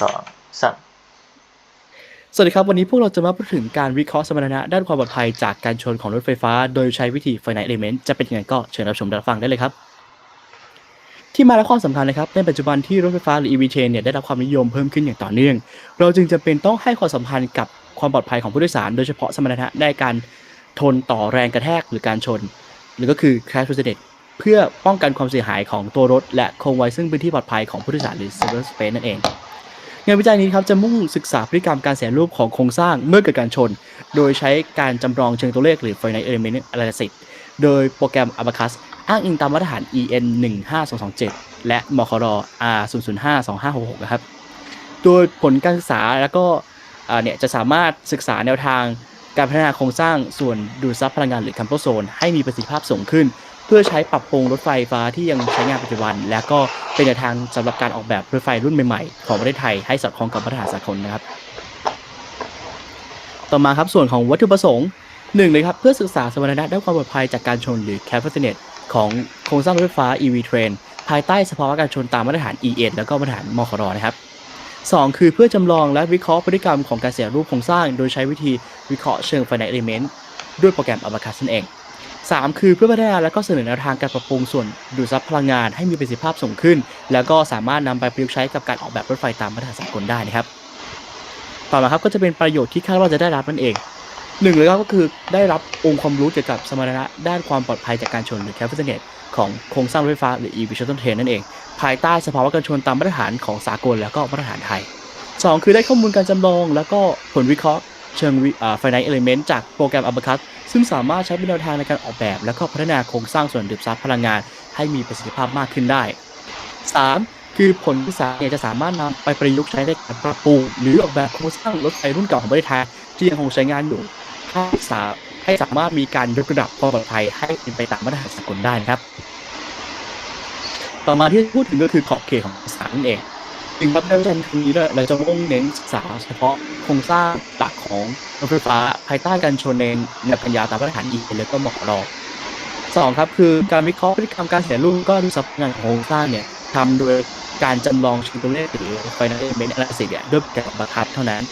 สองสามสวัสดีครับ วันนี้พวกเราจะมาพูดถึงการวิเคราะห์สมรรถนะด้านความปลอดภัยจากการชนของรถไฟฟ้า โดยใช้วิธี finite element จะเป็นยังไงก็เชิญรับชมรับฟังได้เลยครับ ที่มาและข้อสำคัญนะครับ ในปัจจุบันที่รถไฟฟ้าหรือ EV train เนี่ยได้รับความนิยมเพิ่มขึ้นอย่างต่อเนื่อง เราจึงจำเป็นต้องให้ความสำคัญกับความปลอดภัยของผู้โดยสาร โดยเฉพาะสมรรถนะในการทนต่อแรงกระแทกหรือการชน หรือก็คือ crash resistant เพื่อป้องกันความเสียหายของตัวรถ และคงไว้ซึ่งพื้นที่ปลอดภัยของผู้โดยสารหรือ cyber space นั่นเอง งานวิจัยนี้ครับจะมุ่งศึกษาพฤติกรรมการเสียรูปของโครงสร้างเมื่อเกิดการชน โดยใช้การจำลองเชิงตัวเลขหรือ finite element analysis โดยโปรแกรม Abacus อ้างอิงตามมาตรฐาน EN 15227 และมคร R 0052566นะครับ โดยผลการศึกษาแล้วก็เนี่ยจะสามารถศึกษาแนวทางการพัฒนาโครงสร้างส่วนดูดซับพลังงานหรือ Campus Zone ให้มีประสิทธิภาพสูงขึ้น เพื่อใช้ปรับปรุงรถไฟฟ้าที่ยังใช้งานปัจจุบัน และก็ เป็นแนวทางสำหรับการออกแบบรถไฟรุ่นใหม่ๆ ของประเทศไทยให้สอดคล้องกับมาตรฐานสากลนะครับ ต่อมาครับส่วนของวัตถุประสงค์หนึ่งเลยครับเพื่อศึกษาสมรรถนะด้านความปลอดภัยจากการชนหรือ Capacitance ของโครงสร้างรถไฟฟ้า EV train ภายใต้สภาวะการชนตามมาตรฐาน EN แล้วก็มาตรฐานมครนะครับสองคือเพื่อจำลองและวิเคราะห์พฤติกรรมของการเสียรูปโครงสร้าง โดยใช้วิธีวิเคราะห์เชิง finite element ด้วยโปรแกรม Abacus นั่นเอง 3 คือเพื่อพัฒนาและก็เสนอแนวทางการปรับปรุงส่วนดูดซับพลังงานให้มีประสิทธิภาพสูงขึ้น แล้วก็สามารถนำไปประยุกต์ใช้กับการออกแบบรถไฟตามมาตรฐานสากลได้นะครับต่อมาครับก็จะเป็นประโยชน์ที่คาดว่าจะได้รับนั่นเองหนึ่งเลยก็คือได้รับองค์ความรู้เกี่ยวกับสมรรถนะด้านความปลอดภัยจากการชนหรือ capacitance ของโครงสร้างรถไฟฟ้าหรือ EV shuttle train นั่นเอง ภายใต้สภาวะการชนตามมาตรฐานของสากลแล้วก็มาตรฐานไทย 2 คือได้ข้อมูลการจำลอง แล้วก็ผลวิเคราะห์เชิงวิอ่า finite element จากโปรแกรม Abacus ซึ่งสามารถใช้เป็นแนวทางในการออกแบบ และก็พัฒนาโครงสร้างส่วนดูดซับพลังงาน ให้มีประสิทธิภาพมากขึ้นได้ 3. คือผลวิจัยเนี่ยจะสามารถนำไปประยุกต์ใช้ในการปรับปรุงหรือออกแบบโครงสร้างรถไฟรุ่นเก่าของประเทศไทยที่ยังคงใช้งานอยู่ให้สาให้สามารถมีการยกระดับความปลอดภัยให้เป็นไปตามมาตรฐานสากลได้นะครับ ต่อมาที่พูดถึงก็คือขอบเขตของสารนั่นเอง จึงรับได้วิจัยครั้งนี้เนี่ยเราจะมุ่งเน้นศึกษาเฉพาะโครงสร้างหลักของรถไฟฟ้าภายใต้การชนในแนวปัญญาตามมาตรฐาน e แล้วก็มครสองครับคือการวิเคราะห์พฤติกรรมการเสียรูปก็ดูทรัพงานของโครงสร้างเนี่ยทำโดยการจำลองเชิงตัวเลขหรือ finite element analysis เนี่ยด้วยแบบบังคับเท่านั้น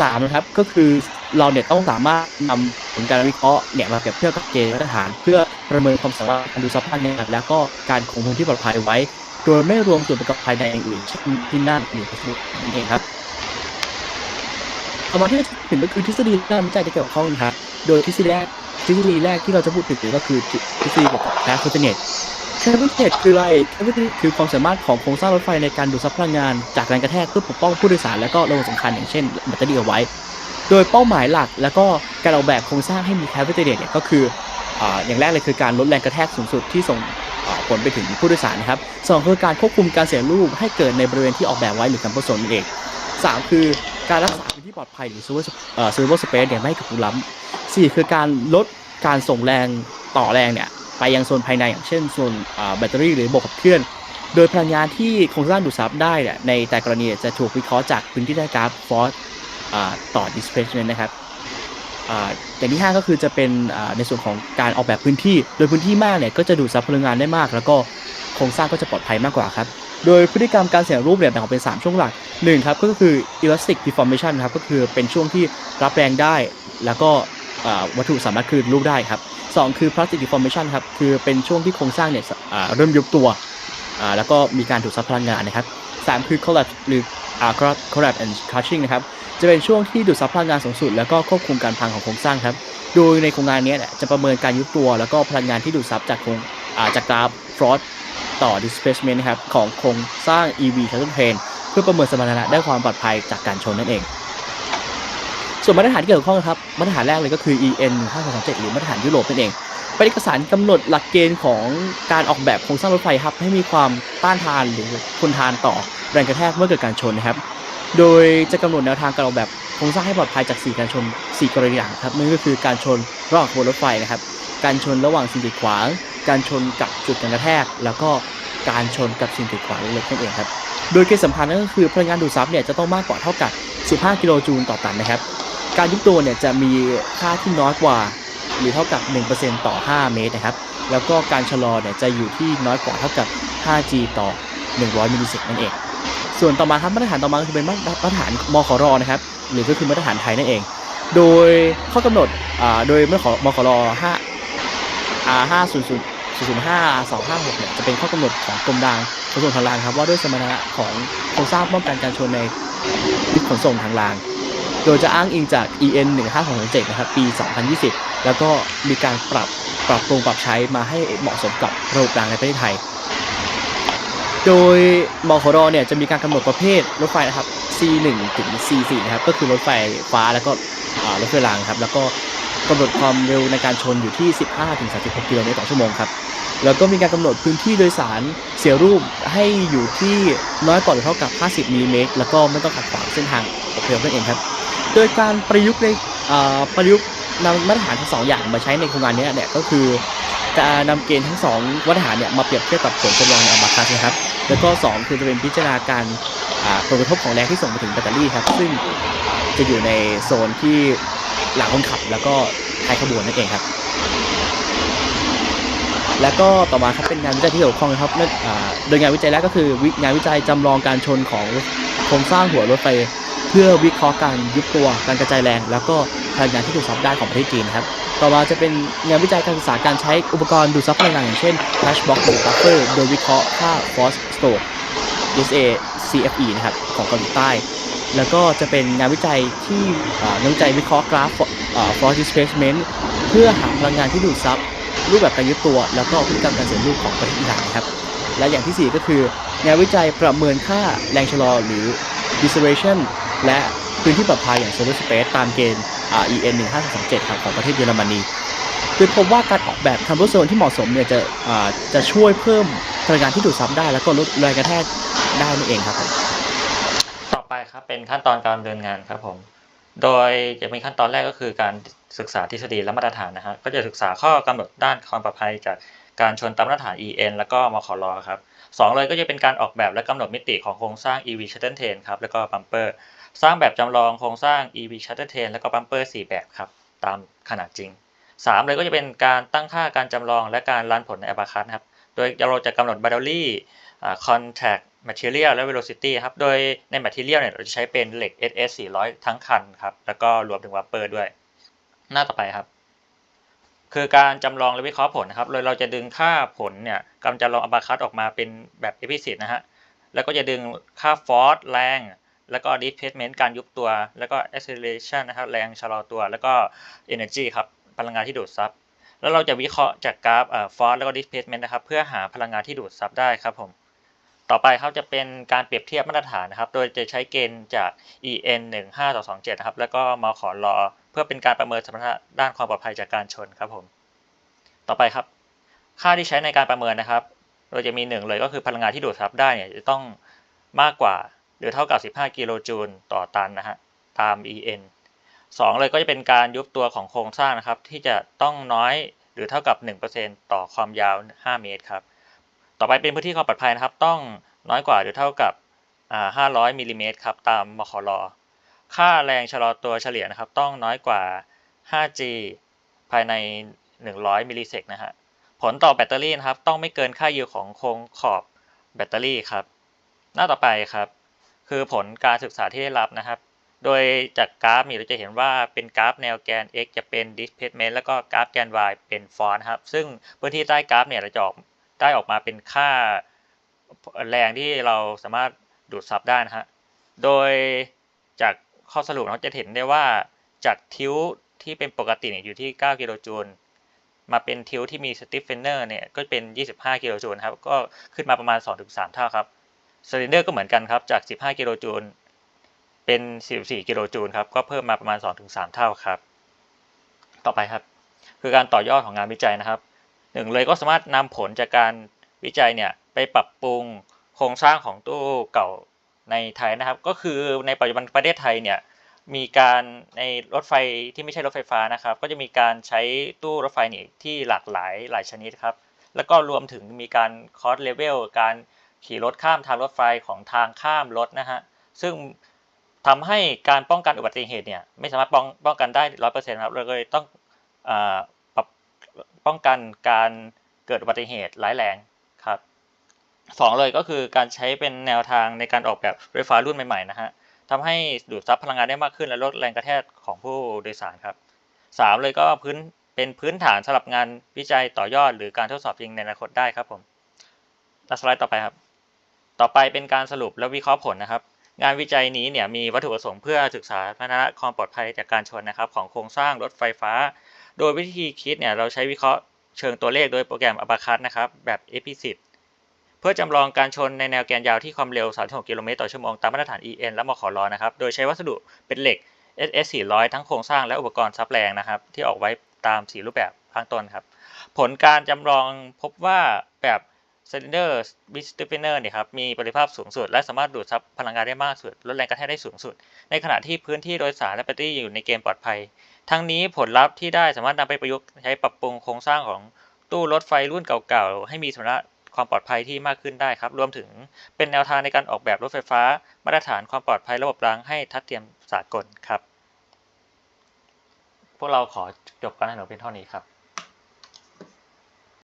สามนะครับก็คือเราเนี่ยต้องสามารถนำผลการวิเคราะห์เนี่ยมาเปรียบเทียบกับเกณฑ์มาตรฐาน เพื่อประเมินความสามารถการดูทรัพงงานแล้วก็การคงพื้นที่ปลอดภัยไว้ โดยไม่รวมส่วนประกอบภายในอย่างอื่นเช่นที่นั่นหรือพัสดุนั่นเองครับต่อมาที่จะถึงก็คือทฤษฎีด้านวิจัยที่เกี่ยวข้องนะครับโดยทฤษฎีแรกทฤษฎีแรกที่เราจะพูดถึงก็คือทฤษฎีเกี่ยวกับแคสเทเนตแคสเทเนตคืออะไรแคสเทเนตคือความสามารถของโครงสร้างรถไฟในการดูดซับพลังงาน จากแรงกระแทกเพื่อปกป้องผู้โดยสารและก็ระบบสำคัญอย่างเช่นแบตเตอรี่เอาไว้ โดยเป้าหมายหลักแล้วก็การออกแบบโครงสร้างให้มีแคสเทเนตเนี่ยก็คือออย่างแรกเลยคือการลดแรงกระแทกสูงสุดที่ส่ง ลไปถึงผู้โดยสารนะครับสองคือการควบคุมการเสียรูปให้เกิดในบริเวณที่ออกแบบไว้หรือ campus zone นั่นเองสามคือการรักษาพื้นที่ปลอดภัยหรือ server เอ่อ server space เนี่ยไม่ให้เกิดรุกล้ำสี่คือการลดการส่งแรงต่อแรงเนี่ยไปยังโซนภายในอย่างเช่นโซนแบตเตอรี่หรือระบบขับเคลื่อน โดยพลังงานที่โครงสร้างดูดซับได้เนี่ยในแต่กรณีจะถูกวิเคราะห์จากพื้นที่ได้กราฟฟอร์ต่อ displacement นะครับ อย่างที่ 5 ก็คือจะเป็นในส่วนของการออกแบบพื้นที่ โดยพื้นที่มากเนี่ยก็จะดูดซับพลังงานได้มาก แล้วก็โครงสร้างก็จะปลอดภัยมากกว่าครับ โดยพฤติกรรมการเสียรูปเนี่ยแบ่งออกเป็น 3 ช่วงหลัก1ครับก็คือ elastic deformation ครับก็คือเป็นช่วงที่รับแรงได้ แล้วก็วัตถุสามารถคืนรูปได้ครับสองคือ plastic deformation ครับคือเป็นช่วงที่โครงสร้างเนี่ยเริ่มยุบตัวแล้วก็มีการดูดซับพลังงานนะครับสามคือ collapse หรือ collapse and crushing นะครับ จะเป็นช่วงที่ดูดซับพลังงานสูงสุด แล้วก็ควบคุมการพังของโครงสร้างครับ โดยในโครงงานนี้จะประเมินการยุบตัว แล้วก็พลังงานที่ดูดซับจากโครงาจากกราฟฟรอสต่อ displacement นะครับของโครงสร้าง EV shuttle train เพื่อประเมินสมรรถนะได้ความปลอดภัยจากการชนนั่นเอง ส่วนมาตรฐานที่เกี่ยวข้องนะครับมาตรฐานแรกเลยก็คือ EN 1527หรือมาตรฐานยุโรปนั่นเองเป็นเอกสารกำหนดหลักเกณฑ์ของการออกแบบโครงสร้างรถไฟครับให้มีความต้านทานหรือทนทานต่อแรงกระแทกเมื่อเกิดการชนนะครับ โดยจะกำหนดแนวทางการออกแบบโครงสร้างให้ปลอดภัยจาก4การชน 4 กรณีหลักครับนั่นก็คือการชนระหว่างขบวนรถไฟนะครับ การชนระหว่างสิ่งกีดขวาง การชนกับจุดกรกระแทก แล้วก็การชนกับสิ่งกีดขวางเล็กๆนั่นเองครับ โดยเกณฑ์สำคัญนั่นก็คือพลังงานดูดซับเนี่ยจะต้องมากกว่าเท่ากับ 15 กิโลจูลต่อตันนะครับ การยุบตัวเนี่ยจะมีค่าที่น้อยกว่า หรือเท่ากับ 1%ต่อ 5 เมตรนะครับ แล้วก็การชะลอเนี่ยจะอยู่ที่น้อยกว่าเท่ากับ 5G ต่อ 100มิลลิเซกนั่นเอง ส่วนต่อมาครับมาตรฐานต่อมาก็คือเป็นมาตรฐานมขรนะครับ หรือก็คือมาตรฐานไทยนั่นเอง โดยข้อกำหนดอ่าโดยมขมขร5อ่า500 005 256เนี่ยจะเป็นข้อกำหนดของกรมรางขนส่งทางรางครับว่าด้วยสมรรถนะของโครงสร้างป้องกันการชนในขนส่งทางราง โดยจะอ้างอิงจาก EN 15267นะครับปี 2020 แล้วก็มีการปรับปรับปรุงปรับใช้มาให้เหมาะสมกับระบบรางในประเทศไทย โดยมขรเนี่ยจะมีการกำหนดประเภทรถไฟนะครับ C1 ถึง C4 นะครับก็คือรถไฟฟ้าแล้วก็รถไฟรางครับแล้วก็กำหนดความเร็วในการชนอยู่ที่ 15ถึง36กิโลเมตรต่อชั่วโมงครับแล้วก็มีการกำหนดพื้นที่โดยสารเสียรูปให้อยู่ที่น้อยกว่าหรือเท่ากับ 50มิลลิเมตรแล้วก็ไม่ต้องขัดขวางเส้นทางอพยพนั่นเองครับ โดยการประยุกต์ในประยุกต์นำมาตรฐานทั้งสองอย่างมาใช้ในโครงงานนี้เนี่ยก็คือจะนำเกณฑ์ทั้งสองมาตรฐานเนี่ยมาเปรียบเทียบกับผลจำลองในอัลบาคัสนะครับ แล้วก็สองคือจะเป็นพิจารณาการผลกระทบของแรงที่ส่งไปถึงแบตเตอรี่ครับ ซึ่งจะอยู่ในโซนที่หลังคนขับ แล้วก็ท้ายขบวนนั่นเองครับ แล้วก็ต่อมาครับเป็นงานวิจัยที่เกี่ยวข้องนะครับโดยงานวิจัยแรกก็คืองานวิจัยจำลองการชนของโครงสร้างหัวรถไฟ เพื่อวิเคราะห์การยุบตัวการกระจายแรง แล้วก็ พลังงานที่ดูดซับได้ของประเทศจีนครับ ต่อมาจะเป็นงานวิจัยการศึกษาการใช้อุปกรณ์ดูดซับพลังงานอย่างเช่น Flashbox หรือ Buffer โดยวิเคราะห์ค่า Force Stroke SA CFE นะครับของเกาหลีใต้ แล้วก็จะเป็นงานวิจัยที่อ่างานวิจัยวิเคราะห์กราฟ Force Displacement เพื่อหาพลังงานที่ดูดซับรูปแบบการยึดตัว แล้วก็พฤติกรรมการเสียรูปของประเทศอิหร่านครับ และอย่างที่ 4 ก็คืองานวิจัยประเมินค่าแรงชะลอหรือ deceleration และพื้นที่ปลอดภัยอย่าง Solar Space ตามเกณฑ์ อ่า EN 15327ครับของประเทศเยอรมนีโดยพบว่าการออกแบบคาร์บอนโซนที่เหมาะสมเนี่ยจะจะช่วยเพิ่มพลังงานที่ดูดซับได้ แล้วก็ลดแรงกระแทกได้นั่นเองครับ ต่อไปครับเป็นขั้นตอนการดำเนินงานครับผม โดยจะมีขั้นตอนแรกก็คือการศึกษาทฤษฎีและมาตรฐานนะฮะก็จะศึกษาข้อกำหนดด้านความปลอดภัยจากการชนตามมาตรฐาน EN แล้วก็มขลครับสองเลยก็จะเป็นการออกแบบและกำหนดมิติของโครงสร้าง EV Shuttle Train ครับแล้วก็บัมเปอร์ สร้างแบบจำลองโครงสร้าง EV Shuttle Train แล้วก็บัมเปอร์4แบบครับ ตามขนาดจริงสามเลยก็จะเป็นการตั้งค่าการจำลองและการรันผลใน a b a c u s ครับ โดยเราจะกำหนด Battery อ่า Contact Material และ Velocity ครับ โดยใน Material เนี่ยเราจะใช้เป็นเหล็ก SS 400 ทั้งคันครับ แล้วก็รวมถึงวัปเปอร์ด้วย หน้าต่อไปครับคือการจำลองและวิเคราะห์ผลนะครับ โดยเราจะดึงค่าผลเนี่ยกำจำลองอับาคัตออกมาเป็นแบบ explicit นะฮะ แล้วก็จะดึงค่า force แรง แล้วก็ displacement การยุบตัว แล้วก็ acceleration นะครับ แรงชะลอตัว แล้วก็ energy ครับ พลังงานที่ดูดซับ แล้วเราจะวิเคราะห์จากกราฟเอ่อ force แล้วก็ displacement นะครับ เพื่อหาพลังงานที่ดูดซับได้ครับผม ต่อไปครับจะเป็นการเปรียบเทียบมาตรฐานนะครับ โดยจะใช้เกณฑ์จาก EN 1 5ต่อ27นะครับ แล้วก็มขลเพื่อเป็นการประเมินสมรรถนะด้านความปลอดภัยจากการชนครับผม ต่อไปครับ ค่าที่ใช้ในการประเมินนะครับโดยจะมีหนึ่งเลยก็คือพลังงานที่ดูดซับได้เนี่ยจะต้องมากกว่า รือเท่ากับ 15 กิโลจูลต่อตันนะฮะ ตาม EN สองเลยก็จะเป็นการยุบตัวของโครงสร้างนะครับ ที่จะต้องน้อยหรือเท่ากับ 1%ต่อความยาว 5 เมตรครับ ต่อไปเป็นพื้นที่ความปลอดภัยนะครับ ต้องน้อยกว่าหรือเท่ากับอ่า500 มิลลิเมตรครับ ตามมขลค่าแรงชะลอตัวเฉลี่ยนะครับ ต้องน้อยกว่า 5G ภายใน 100 มิลลิเซกนะฮะ ผลต่อแบตเตอรี่นะครับ ต้องไม่เกินค่ายิวของโครงขอบแบตเตอรี่ครับ หน้าต่อไปครับ คือผลการศึกษาที่ได้รับนะครับ โดยจากกราฟนี่เราจะเห็นว่าเป็นกราฟแนวแกน x จะเป็น displacement แล้วก็กราฟแกน y เป็น force นครับ ซึ่งพื้นที่ใต้กราฟเนี่ยเราจะออกได้ออกมาเป็นค่าแรงที่เราสามารถดูดซับได้นะฮะ โดยจากข้อสรุปเราจะเห็นได้ว่าจากทิวที่เป็นปกติเนี่ยอยู่ที่ 9 กิโลจูล มาเป็นทิวที่มีสติฟเฟนเนอร์เนี่ยก็เป็น 25 กิโลจูลครับ ก็ขึ้นมาประมาณ 2-3 เท่าครับ ซิลินเดอร์ก็เหมือนกันครับ จาก 15 กิโลจูล เป็น14กิโลจูลครับ ก็เพิ่มมาประมาณ 2-3 เท่าครับ ต่อไปครับ คือการต่อยอดของงานวิจัยนะครับหนึ่งเลยก็สามารถนำผลจากการวิจัยเนี่ยไปปรับปรุงโครงสร้างของตู้เก่าในไทยนะครับ ก็คือในปัจจุบันประเทศไทยเนี่ยมีการในรถไฟที่ไม่ใช่รถไฟฟ้านะครับ ก็จะมีการใช้ตู้รถไฟนี่ที่หลากหลายหลายชนิดครับ แล้วก็รวมถึงมีการคอร์สเลเวลการ ขี่รถข้ามทางรถไฟของทางข้ามรถนะฮะซึ่งทำให้การป้องกันอุบัติเหตุเนี่ยไม่สามารถป้องป้องกันได้ร้อยเปอร์เซ็นต์ครับเราเลยต้องปรับป้องกันการเกิดอุบัติเหตุร้ายแรงครับสองเลยก็คือการใช้เป็นแนวทางในการออกแบบรถไฟฟ้ารุ่นใหม่ๆนะฮะทำให้ดูดซับพลังงานได้มากขึ้นและลดแรงกระแทกของผู้โดยสารครับสามเลยก็พื้นเป็นพื้นฐานสำหรับงานวิจัยต่อยอด หรือการทดสอบจริงในอนาคตได้ครับผมสไลด์ต่อไปครับ ต่อไปเป็นการสรุปและวิเคราะห์ผลนะครับ งานวิจัยนี้เนี่ยมีวัตถุประสงค์เพื่อศึกษาพัฒนาความปลอดภัยจากการชนนะครับ ของโครงสร้างรถไฟฟ้า โดยวิธีคิดเนี่ยเราใช้วิเคราะห์เชิงตัวเลขโดยโปรแกรม Abacus นะครับแบบ EPICIT เพื่อจำลองการชนในแนวแกนยาวที่ความเร็ว 36 กิโลเมตรต่อชั่วโมงตามมาตรฐาน EN และมขลนะครับ โดยใช้วัสดุเป็นเหล็ก SS 400 ทั้งโครงสร้างและอุปกรณ์ซับแรงนะครับ ที่ออกไว้ตาม4รูปแบบข้างต้นครับ ผลการจำลองพบว่าแบบ Cylinder b i s t i f f e n e r เนี่ยครับมีประสิทธิภาพสูงสุด และสามารถดูดซับพลังงานได้มากสุด ลดแรงกระแทกได้สูงสุด ในขณะที่พื้นที่โดยสารและแบตเตอรี่อยู่ในเกณฑ์ปลอดภัย ทั้งนี้ผลลัพธ์ที่ได้สามารถนำไปประยุกต์ใช้ปรับปรุงโครงสร้างของตู้รถไฟรุ่นเก่าๆ ให้มีสมรรถนะความปลอดภัยที่มากขึ้นได้ครับ รวมถึงเป็นแนวทางในการออกแบบรถไฟฟ้า มาตรฐานความปลอดภัยระบบรางให้ทัดเทียมสากลครับ พวกเราขอจบการให้หนูเพียงเท่านี้ครับ